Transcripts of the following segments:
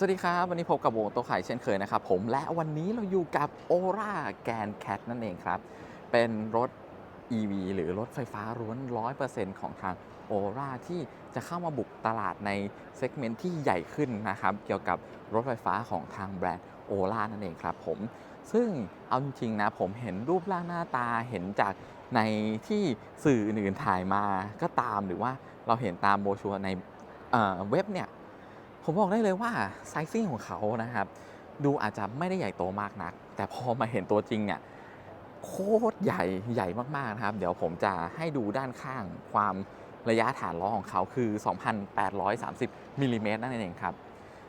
สวัสดีครับ วันนี้พบกับวงโตไข่เช่นเคยนะครับผมและวันนี้เราอยู่กับ o r a g a n Cat นั่นเองครับ เป็นรถ EV หรือรถไฟฟ้าล้วน 100%ของทาง o r a ที่จะเข้ามาบุกตลาดในเซกเมนต์ที่ใหญ่ขึ้นนะครับ เกี่ยวกับรถไฟฟ้าของทางแบรนด์ o r a นั่นเองครับผม ซึ่งเอาจริงๆนะผมเห็นรูปร่างหน้าตาเห็นจากในที่สื่ออื่นๆถ่ายมาก็ตามหรือว่าเราเห็นตามโบชัวในเว็บเนี่ย ผมบอกได้เลยว่าไซซิ่งของเขานะครับ ดูอาจจะไม่ได้ใหญ่โตมากนัก แต่พอมาเห็นตัวจริงเนี่ยโคตรใหญ่ใหญ่มากๆนะครับ เดี๋ยวผมจะให้ดูด้านข้างความระยะฐานล้อของเขาคือ 2,830มิลลิเมตรนั่นเองครับ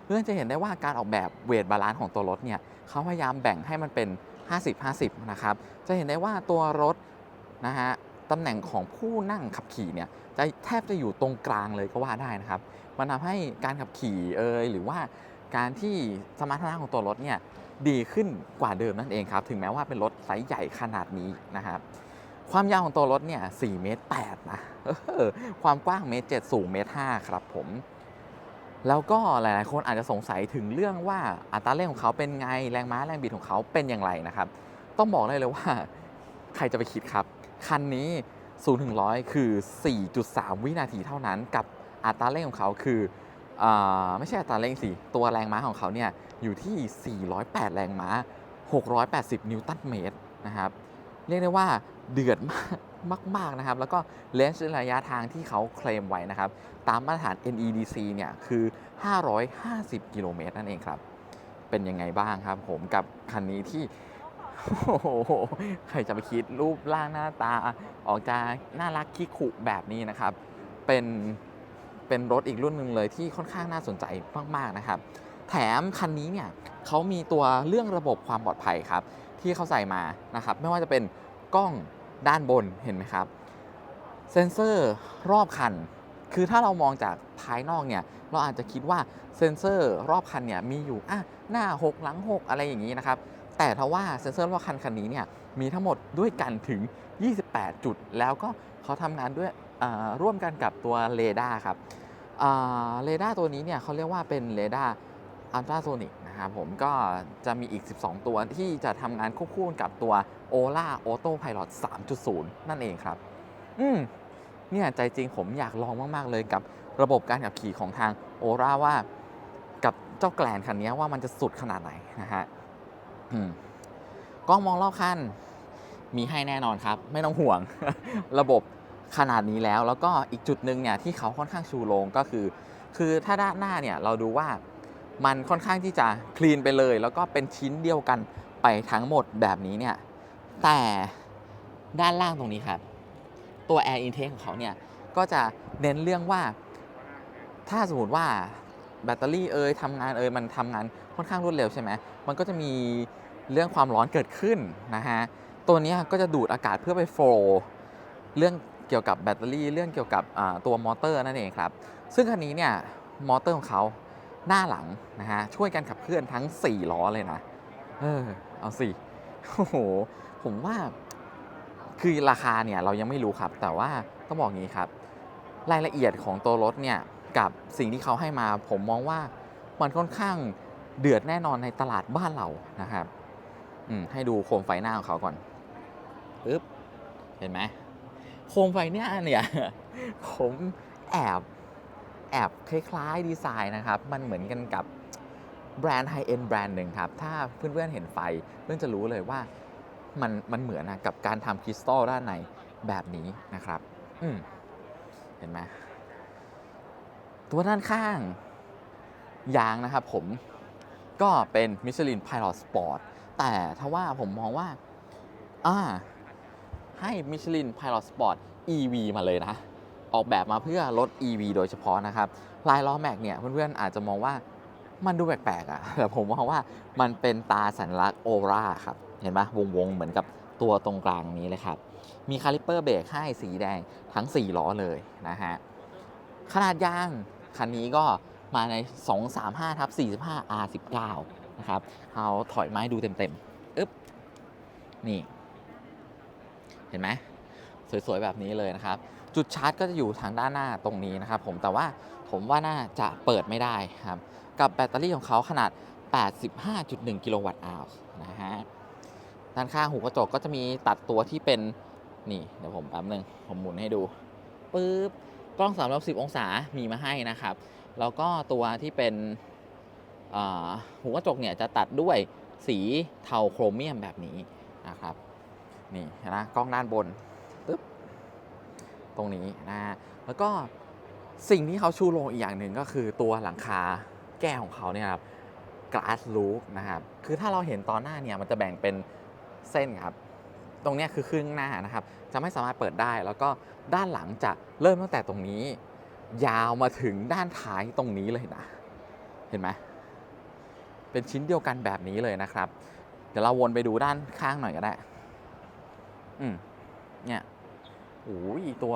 เพื่อนจะเห็นได้ว่าการออกแบบเวทบาลานซ์ของตัวรถเนี่ยเขาพยายามแบ่งให้มันเป็น 50-50 นะครับ จะเห็นได้ว่าตัวรถนะฮะ ตำแหน่งของผู้นั่งขับขี่เนี่ยจะแทบจะอยู่ตรงกลางเลยก็ว่าได้นะครับ มันทำให้การขับขี่เอยหรือว่าการที่สมรรถนะของตัวรถเนี่ยดีขึ้นกว่าเดิมนั่นเองครับ ถึงแม้ว่าเป็นรถไซส์ใหญ่ขนาดนี้นะครับความยาวของตัวรถเนี่ย4เมตร8นะความกว้างเมตร7สูงเมตร5ครับผม แล้วก็หลาย ๆ คนอาจจะสงสัยถึงเรื่องว่าอัตราเร่งของเขาเป็นไง แรงม้าแรงบิดของเขาเป็นอย่างไรนะครับ ต้องบอกได้เลยว่า ใครจะไปคิดครับ คันนี้ 0 ถึง 100 คือ 4.3 วินาทีเท่านั้น กับอัตราเร่งของเขาคืออไม่ใช่อัตราเร่งสิ ตัวแรงม้าของเขาเนี่ยอยู่ที่ 408 แรงม้า 680 นิวตันเมตรนะครับ เรียกได้ว่าเดือดมากมากๆนะครับ แล้วก็เลนส์ระยะทางที่เขาเคลมไว้นะครับ ตามมาตรฐาน NEDC เนี่ยคือ 550 กิโลเมตรนั่นเองครับ เป็นยังไงบ้างครับผมกับคันนี้ที่ โอ้โหใครจะไปคิดรูปร่างหน้าตา ออกจะน่ารักคิขุแบบนี้นะครับ เป็นเป็นรถอีกรุ่นหนึ่งเลยที่ค่อนข้างน่าสนใจมากๆนะครับ แถมคันนี้เนี่ยเขามีตัวเรื่องระบบความปลอดภัยครับ ที่เขาใส่มานะครับ ไม่ว่าจะเป็นกล้องด้านบนเห็นไหมครับ เซ็นเซอร์รอบคัน คือถ้าเรามองจากภายนอกเนี่ยเราอาจจะคิดว่าเซ็นเซอร์รอบคันเนี่ยมีอยู่อะหน้า 6 หลัง 6 อะไรอย่างนี้นะครับ แต่ทว่าเซ็นเซอร์รอบคันคันนี้เนี่ยมีทั้งหมดด้วยกันถึง 28 จุด แล้วก็เขาทำงานด้วยร่วมกันกับตัวเรดาร์ครับเรดาร์ตัวนี้เนี่ยเขาเรียกว่าเป็นเรดาร์อัลตราโซนิกนะครับผมก็จะมีอีก 12 ตัวที่จะทำงานควบคู่กับตัว Ola Auto Pilot 3.0 นั่นเองครับ อืมเนี่ยใจจริงผมอยากลองมาก ๆ เลยกับระบบการขับขี่ของทางโอราว่า กับเจ้าแกลนคันนี้ว่ามันจะสุดขนาดไหนนะฮะ กล้องมองรอบคันมีให้แน่นอนครับ ไม่ต้องห่วง ระบบขนาดนี้แล้ว แล้วก็อีกจุดหนึ่งเนี่ยที่เขาค่อนข้างชูโรงก็คือ คือถ้าด้านหน้าเนี่ยเราดูว่ามันค่อนข้างที่จะคลีนไปเลย แล้วก็เป็นชิ้นเดียวกันไปทั้งหมดแบบนี้เนี่ย แต่ด้านล่างตรงนี้ครับ ตัว Air Intake ของเขาเนี่ย ก็จะเน้นเรื่องว่า ถ้าสมมติว่าแบตเตอรี่เอ่ยทำงานเอ่ยมันทำงาน ค่อนข้างรวดเร็วใช่ไหมมันก็จะมีเรื่องความร้อนเกิดขึ้นนะฮะ ตัวนี้ก็จะดูดอากาศเพื่อไปโฟล์เรื่องเกี่ยวกับแบตเตอรี่ เรื่องเกี่ยวกับตัวมอเตอร์นั่นเองครับ ซึ่งคันนี้เนี่ยมอเตอร์ของเขาหน้าหลังนะฮะช่วยกันขับเคลื่อนทั้ง 4 ล้อเลยนะ เออเอาสิโอ้โห ผมว่าคือราคาเนี่ยเรายังไม่รู้ครับ แต่ว่าต้องบอกงี้ครับ รายละเอียดของตัวรถเนี่ยกับสิ่งที่เขาให้มาผมมองว่ามันค่อนข้าง เดือดแน่นอนในตลาดบ้านเรานะครับให้ดูโคมไฟหน้าของเขาก่อนปึ๊บเห็นไหมโคมไฟหน้าเนี่ยผมแอบแอบคล้ายๆดีไซน์นะครับ มันเหมือนกันกับแบรนด์ไฮเอ็นแบรนด์หนึ่งครับ ถ้าเพื่อนๆเห็นไฟ เพื่อนจะรู้เลยว่ามันมันเหมือนนะกับการทำคริสตัลด้านในแบบนี้นะครับ อืมเห็นไหมตัวด้านข้างยางนะครับผม ก็เป็น Michelin Pilot Sport แต่ถ้าว่าผมมองว่าอ่าให้ Michelin Pilot Sport EV มาเลยนะ ออกแบบมาเพื่อรถ EV โดยเฉพาะนะครับลายล้อแม็กเนี่ยเพื่อนๆอาจจะมองว่ามันดูแปลกๆอะ่ะแต่ผมมองว่ามันเป็นตาสัญลักษณ์โอราครับ เห็นไหมวงๆ เหมือนกับตัวตรงกลางนี้เลยครับ มีคาลิปเปอร์เบรกให้สีแดงทั้ง 4 ล้อเลยนะฮะ ขนาดยางคันนี้ก็ มาใน 235ทับ45 R19 นะครับเอาถอยไม้ดูเต็มๆอึ๊บนี่ เห็นไหมสวยๆ แบบนี้เลยนะครับ จุดชาร์จก็จะอยู่ทางด้านหน้าตรงนี้นะครับผมแต่ว่าผมว่าน่าจะเปิดไม่ได้ครับ กับแบตเตอรี่ของเขาขนาด 85.1 กิโลวัตต์อาวนะฮะด้านข้างหูกระจกก็จะมีตัดตัวที่เป็นนี่ เดี๋ยวผมแป๊บนึง ผมหมุนให้ดูปึ๊บกล้อง 360 องศามีมาให้นะครับ แล้วก็ตัวที่เป็นอ่าหูกระจกเนี่ยจะตัดด้วยสีเทาโครเมียมแบบนี้นะครับนี่นะกล้องด้านบนปึ๊บตรงนี้นะฮะแล้วก็สิ่งที่เขาชูโรงอีกอย่างหนึ่งก็คือตัวหลังคาแก้วของเขาเนี่ยครับ glass roof นะครับคือถ้าเราเห็นตอนหน้าเนี่ยมันจะแบ่งเป็นเส้นครับ ตรงนี้คือครึ่งหน้านะครับ จะไม่สามารถเปิดได้ แล้วก็ด้านหลังจะเริ่มตั้งแต่ตรงนี้ ยาวมาถึงด้านท้ายตรงนี้เลยนะ เห็นไหมเป็นชิ้นเดียวกันแบบนี้เลยนะครับ เดี๋ยวเราวนไปดูด้านข้างหน่อยก็ได้ อืมเนี่ยโอ้ยตัว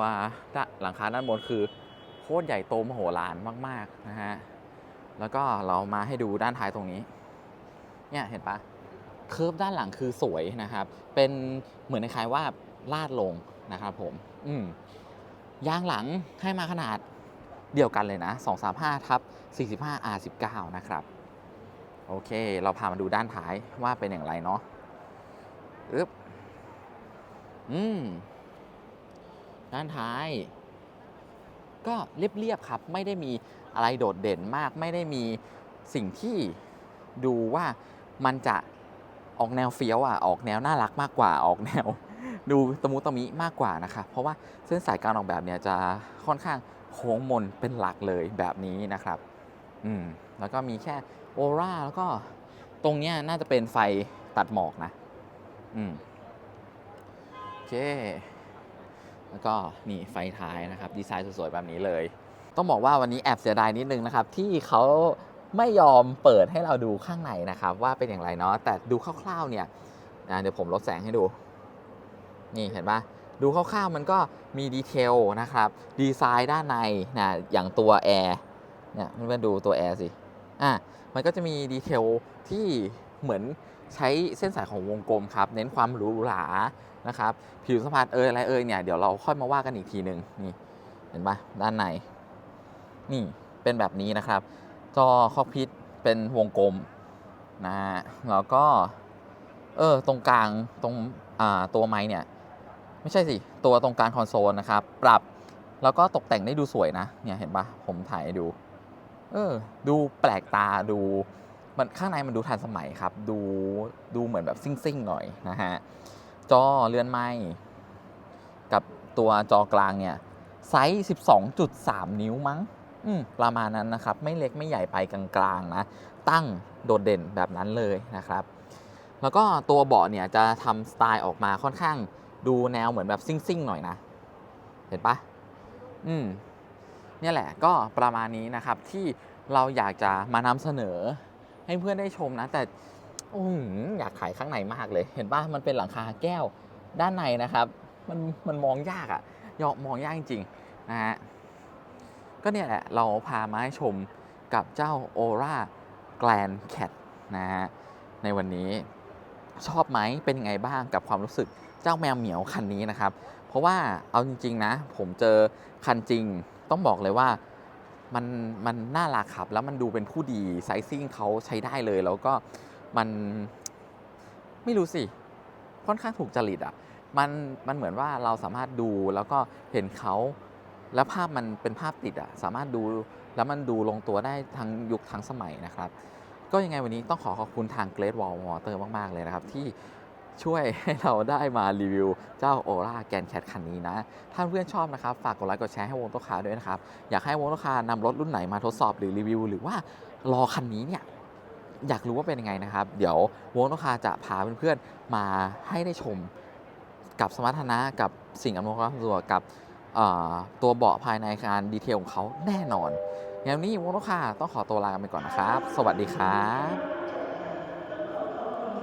หลังคาด้านบนคือโคตรใหญ่โตมโหฬารมาก ๆ นะฮะ แล้วก็เรามาให้ดูด้านท้ายตรงนี้ เนี่ยเห็นปะเคิร์ฟด้านหลังคือสวยนะครับ เป็นเหมือนคล้ายว่าลาดลงนะครับผม อืมยางหลังให้มาขนาด เดียวกันเลยนะ 235ทับ45 R19 นะครับ โอเค เราพามาดูด้านท้ายว่าเป็นอย่างไรเนาะอึ๊บอืม ด้านท้าย ก็เรียบๆครับ ไม่ได้มีอะไรโดดเด่นมาก ไม่ได้มีสิ่งที่ดูว่ามันจะออกแนวเฟี้ยวอะ ออกแนวน่ารักมากกว่า ออกแนว ดูตะมุตะมิมากกว่านะครับเพราะว่าเส้นสายการออกแบบเนี่ยจะค่อนข้าง โค้งมนเป็นหลักเลยแบบนี้นะครับ อืมแล้วก็มีแค่โอร่าแล้วก็ตรงเนี้ยน่าจะเป็นไฟตัดหมอกนะ อืมโอเค แล้วก็นี่ไฟท้ายนะครับ ดีไซน์สวยๆแบบนี้เลย ต้องบอกว่าวันนี้แอบเสียดายนิดนึงนะครับ ที่เขาไม่ยอมเปิดให้เราดูข้างในนะครับ ว่าเป็นอย่างไรเนาะแต่ดูคร่าวๆเนี่ยเดี๋ยวผมลดแสงให้ดู นี่เห็นปะ ดูคร่าวๆมันก็มีดีเทลนะครับ ดีไซน์ด้านในนะอย่างตัวแอร์เนี่ยเพื่อนๆดูตัวแอร์สิอะมันก็จะมีดีเทลที่เหมือนใช้เส้นสายของวงกลมครับ เน้นความหรูหรานะครับ ผิวสัมผัสเอยอะไรเอยเนี่ยเดี๋ยวเราค่อยมาว่ากันอีกทีหนึ่งนี่เห็นปะด้านใน นี่เป็นแบบนี้นะครับ จอคอกพิทเป็นวงกลมนะฮะแล้วก็ เออตรงกลางตรงอ่าตัวไม้เนี่ย ไม่ใช่สิตัวตรงกลางคอนโซลนะครับ ปรับแล้วก็ตกแต่งได้ดูสวยนะเนี่ยเห็นปะผมถ่ายให้ดู เออ ดูแปลกตาดู มันข้างในมันดูทันสมัยครับ ดูดูเหมือนแบบซิ่งๆหน่อยนะฮะจอเรือนไม้กับตัวจอกลางเนี่ยไซส์ 12.3 นิ้วมั้ง อืม ประมาณนั้นนะครับ ไม่เล็กไม่ใหญ่ไปกลางๆนะ ตั้งโดดเด่นแบบนั้นเลยนะครับ แล้วก็ตัวเบาะเนี่ยจะทำสไตล์ออกมาค่อนข้าง ดูแนวเหมือนแบบซิ่งๆหน่อยนะ เห็นปะอืมเนี่ยแหละก็ประมาณนี้นะครับที่เราอยากจะมานำเสนอ ให้เพื่อนได้ชมนะ แต่ออหืออยากขายข้างในมากเลย เห็นปะมันเป็นหลังคาแก้วด้านในนะครับ มันมันมองยากอะยอมองยากจริงๆนะฮะก็เนี่ยแหละเราพามาให้ชมกับเจ้า Aura Grand Cat นะฮะในวันนี้ชอบไหมเป็นยังไงบ้างกับความรู้สึก เจ้าแมวเหมียวคันนี้นะครับ เพราะว่าเอาจริง ๆ นะ ผมเจอคันจริงต้องบอกเลยว่ามันมันน่ารักครับ แล้วมันดูเป็นผู้ดีไซซิ่งเขาใช้ได้เลย แล้วก็มันไม่รู้สิ ค่อนข้างถูกจริตอะมันมันเหมือนว่าเราสามารถดูแล้วก็เห็นเขา แล้วภาพมันเป็นภาพติดอะสามารถดูแล้วมันดูลงตัวได้ทั้งยุคทั้งสมัยนะครับ ก็ยังไงวันนี้ต้องขอขอบคุณทาง Great Wall Motor มาก ๆ เลยนะครับ ที่ ช่วยให้เราได้มารีวิวเจ้า Aura Grand Cat คันนี้นะ ถ้าเพื่อนชอบนะครับ ฝากกดไลค์กดแชร์ให้วงโตคาด้วยนะครับ อยากให้วงโตคานำรถรุ่นไหนมาทดสอบหรือรีวิว หรือว่ารอคันนี้เนี่ยอยากรู้ว่าเป็นยังไงนะครับ เดี๋ยววงโตคาจะพาเพื่อนๆมาให้ได้ชมกับสมรรถนะกับสิ่งอำนวยความสะดวกกับตัวเบาะภายในงานดีเทลของเขาแน่นอนงั้นวันนี้วงโตคาต้องขอตัวลาไปก่อนนะครับ สวัสดีครับ